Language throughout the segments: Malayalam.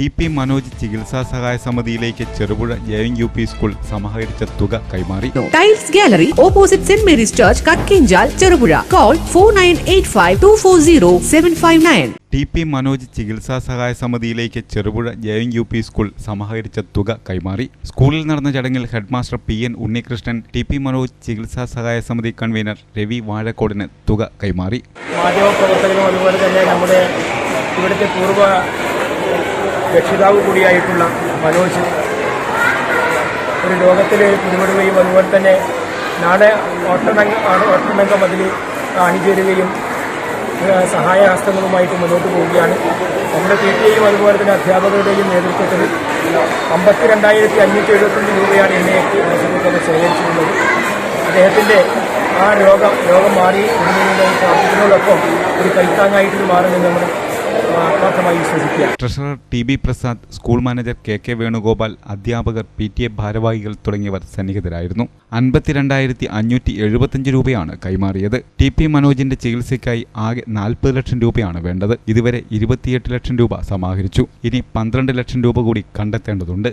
ടി പി മനോജ് ചികിത്സാ സഹായ സമിതിയിലേക്ക് Cherupuzha J N U P school സമാഹരിച്ച തുക കൈമാറി. Tiles gallery opposite saint Mary's church Kakkenchal Cherupuzha call four nine eight five two four zero seven five nine T P Manoj ചികിത്സാ സഹായ സമിതിയിലേക്ക് Cherupuzha J N U P school സമാഹരിച്ച തുക കൈമാറി. സ്കൂളിൽ നടന്ന ചടങ്ങിൽ headmaster P N Unnikrishnan T P Manoj ചികിത്സാ സഹായ സമിതി കൺവീനർ രവി വാഴക്കോടിന് തുക കൈമാറി. മാധ്യമപ്രവർത്തകരും അതുപോലെ തന്നെ നമ്മുടെ ഇവിടുത്തെ പൂർവ രക്ഷിതാവ് കൂടിയായിട്ടുള്ള മനോജ്. ഒരു ലോകത്തിൽ പിടിപെടുകയും അതുപോലെ തന്നെ നാളെ ഓട്ടനങ്ക ഓട്ടനങ്കം അതിൽ അണിചേരുകയും സഹായഹസ്തങ്ങളുമായിട്ട് മുന്നോട്ട് പോവുകയാണ്. നമ്മുടെ പി ടി ഐയും അതുപോലെ തന്നെ അധ്യാപകരുടെയും നേതൃത്വത്തിൽ അമ്പത്തിരണ്ടായിരത്തി അഞ്ഞൂറ്റി എഴുപത്തഞ്ച് രൂപയാണ് എന്നെ ആശുപത്രിയിൽ ശേഖരിച്ചിട്ടുള്ളത്. അദ്ദേഹത്തിന്റെ ആ രോഗം രോഗം മാറി പ്രാർത്ഥനയോടൊപ്പം ഒരു കൈത്താങ്ങായിട്ട് മാറുന്നത് നമ്മൾ ആത്മാർത്ഥമായി വിശ്വസിക്കുക treasurer T B Prasad school manager K K Venugopal അധ്യാപകർ പി ടി എ ഭാരവാഹികൾ തുടങ്ങിയവർ സന്നിഹിതരായിരുന്നു. അൻപത്തിരണ്ടായിരത്തി അഞ്ഞൂറ്റി എഴുപത്തിയഞ്ച് രൂപയാണ് കൈമാറിയത്. ടി പി മനോജിന്റെ ചികിത്സയ്ക്കായി ആകെ നാൽപ്പത് ലക്ഷം രൂപയാണ് വേണ്ടത്. ഇതുവരെ ഇരുപത്തിയെട്ട് ലക്ഷം രൂപ സമാഹരിച്ചു. ഇനി പന്ത്രണ്ട് ലക്ഷം രൂപ കൂടി കണ്ടെത്തേണ്ടതുണ്ട്.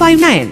five nine